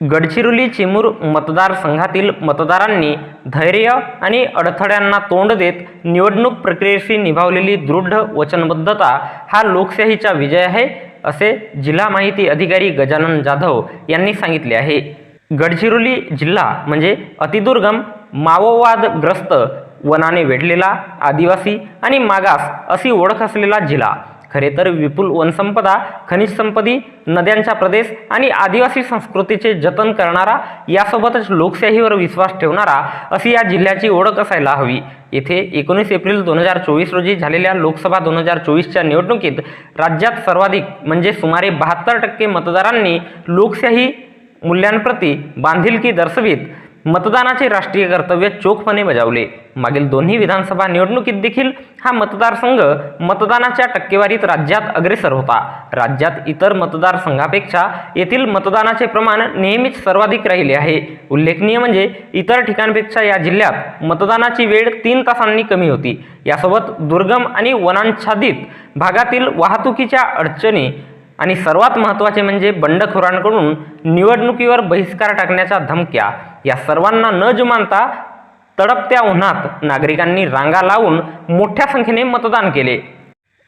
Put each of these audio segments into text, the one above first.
गडचिरोली चिमूर मतदारसंघातील मतदारांनी धैर्य आणि अडथळ्यांना तोंड देत निवडणूक प्रक्रियेशी निभावलेली दृढ वचनबद्धता हा लोकशाहीचा विजय आहे असे जिल्हा माहिती अधिकारी गजानन जाधव यांनी सांगितले आहे. गडचिरोली जिल्हा म्हणजे अतिदुर्गम माओवादग्रस्त वनाने वेढलेला आदिवासी आणि मागास अशी ओळख असलेला जिल्हा. खरे तर विपुल वनसंपदा खनिज संपदी नद्यांचा प्रदेश आणि आदिवासी संस्कृतीचे जतन करणारा यासोबतच लोकशाहीवर विश्वास ठेवणारा अशी या जिल्ह्याची ओळख असायला हवी. येथे एकोणीस एप्रिल दोन हजार चोवीस रोजी झालेल्या लोकसभा दोन हजार चोवीसच्या निवडणुकीत राज्यात सर्वाधिक म्हणजे सुमारे बहात्तर टक्के मतदारांनी लोकशाही मूल्यांप्रती बांधिलकी दर्शवीत. मतदानाचे राष्ट्रीय कर्तव्य चोखपणे बजावले. मागील दोन्ही विधानसभा निवडणुकीत देखील हा मतदारसंघ मतदानाच्या टक्केवारीत राज्यात अग्रेसर होता. राज्यात इतर मतदारसंघापेक्षा येथील मतदानाचे प्रमाण नेहमीच सर्वाधिक राहिले आहे. उल्लेखनीय म्हणजे इतर ठिकाणपेक्षा या जिल्ह्यात मतदानाची वेळ तीन तासांनी कमी होती. यासोबत दुर्गम आणि वनाच्छादित भागातील वाहतुकीच्या अडचणी आणि सर्वात महत्त्वाचे म्हणजे बंडखोरांकडून निवडणुकीवर बहिष्कार टाकण्याच्या धमक्या या सर्वांना न जुमानता तडपत्या उन्हात नागरिकांनी रांगा लावून मोठ्या संख्येने मतदान केले.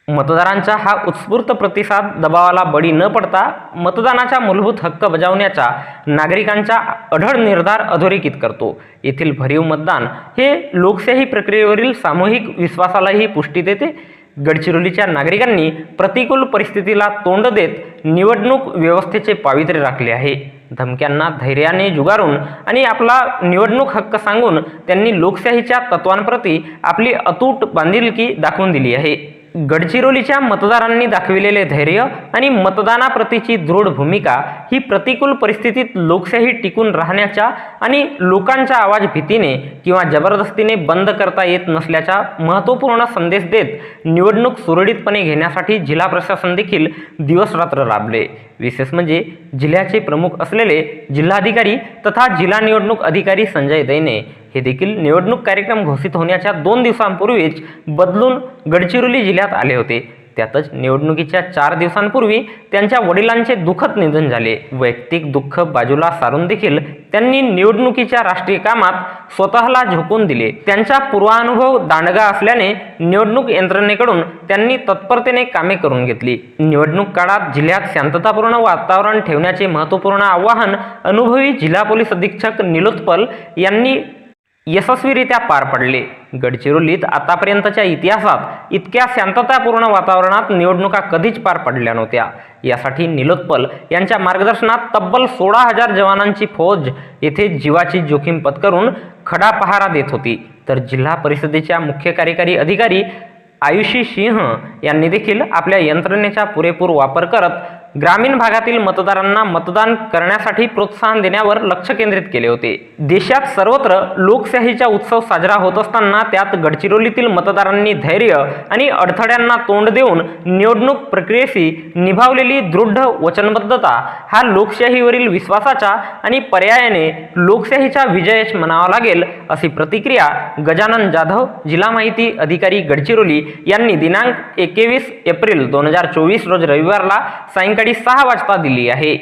मतदारांचा हा उत्स्फूर्त प्रतिसाद दबावाला बळी न पडता मतदानाचा मूलभूत हक्क बजावण्याचा नागरिकांचा अढळ निर्धार अधोरेखित करतो. येथील भरीव मतदान हे लोकशाही प्रक्रियेवरील सामूहिक विश्वासालाही पुष्टी देते. गडचिरोलीच्या नागरिकांनी प्रतिकूल परिस्थितीला तोंड देत निवडणूक व्यवस्थेचे पावित्र्य राखले आहे. धमक्यांना धैर्याने जुगारून आणि आपला निवडणूक हक्क सांगून त्यांनी लोकशाहीच्या तत्वांप्रती आपली अतूट बांधिलकी दाखवून दिली आहे. गडचिरोलीच्या मतदारांनी दाखविलेले धैर्य आणि मतदानाप्रतीची दृढ भूमिका ही प्रतिकूल परिस्थितीत लोकशाही टिकून राहण्याच्या आणि लोकांचा आवाज भीतीने किंवा जबरदस्तीने बंद करता येत नसल्याचा महत्त्वपूर्ण संदेश देत निवडणूक सुरळीतपणे घेण्यासाठी जिल्हा प्रशासन देखील दिवसरात्र राबले. विशेष म्हणजे जिल्ह्याचे प्रमुख असलेले जिल्हाधिकारी तथा जिल्हा निवडणूक अधिकारी संजय दैने. हे देखील निवडणूक कार्यक्रम घोषित होण्याच्या दोन दिवसांपूर्वीच बदलून गडचिरोली जिल्ह्यात आले होते. त्यातच निवडणुकीच्या चार दिवसांपूर्वी त्यांच्या वडिलांचे दुःखद निधन झाले. वैयक्तिक दुःख बाजूला सारून देखील त्यांनी निवडणुकीच्या राष्ट्रीय कामात स्वतःला झोकून दिले. त्यांचा पूर्वानुभव दांडगा असल्याने निवडणूक यंत्रणेकडून त्यांनी तत्परतेने कामे करून घेतली. निवडणूक काळात जिल्ह्यात शांततापूर्ण वातावरण ठेवण्याचे महत्त्वपूर्ण आवाहन अनुभवी जिल्हा पोलीस अधीक्षक निलोत्पल यांनी यशस्वीरित्या पार पडले. गडचिरोलीत आतापर्यंतच्या इतिहासात इतक्या शांततापूर्ण वातावरणात निवडणुका कधीच पार पडल्या नव्हत्या. यासाठी निलोत्पल यांच्या मार्गदर्शनात तब्बल सोळा हजार जवानांची फौज येथे जीवाची जोखीम पत्करून खडा पहारा देत होती. तर जिल्हा परिषदेच्या मुख्य कार्यकारी अधिकारी आयुषी सिंह यांनी देखील आपल्या यंत्रणेचा पुरेपूर वापर करत ग्रामीण भागातील मतदारांना मतदान करण्यासाठी प्रोत्साहन देण्यावर लक्ष केंद्रित केले होते. देशात सर्वत्र लोकशाहीचा उत्सव साजरा होत असताना त्यात गडचिरोलीतील मतदारांनी धैर्य आणि अडथळ्यांना तोंड देऊन निवडणूक प्रक्रियेशी निभावलेली दृढ वचनबद्धता हा लोकशाहीवरील विश्वासाचा आणि पर्यायाने लोकशाहीचा विजयच म्हणावा लागेल अशी प्रतिक्रिया गजानन जाधव जिल्हा माहिती अधिकारी गडचिरोली यांनी दिनांक एकवीस एप्रिल दोन हजार चोवीस रोज रविवारला सायंकाळी संध्याकाळी सहा वाजता दिली आहे.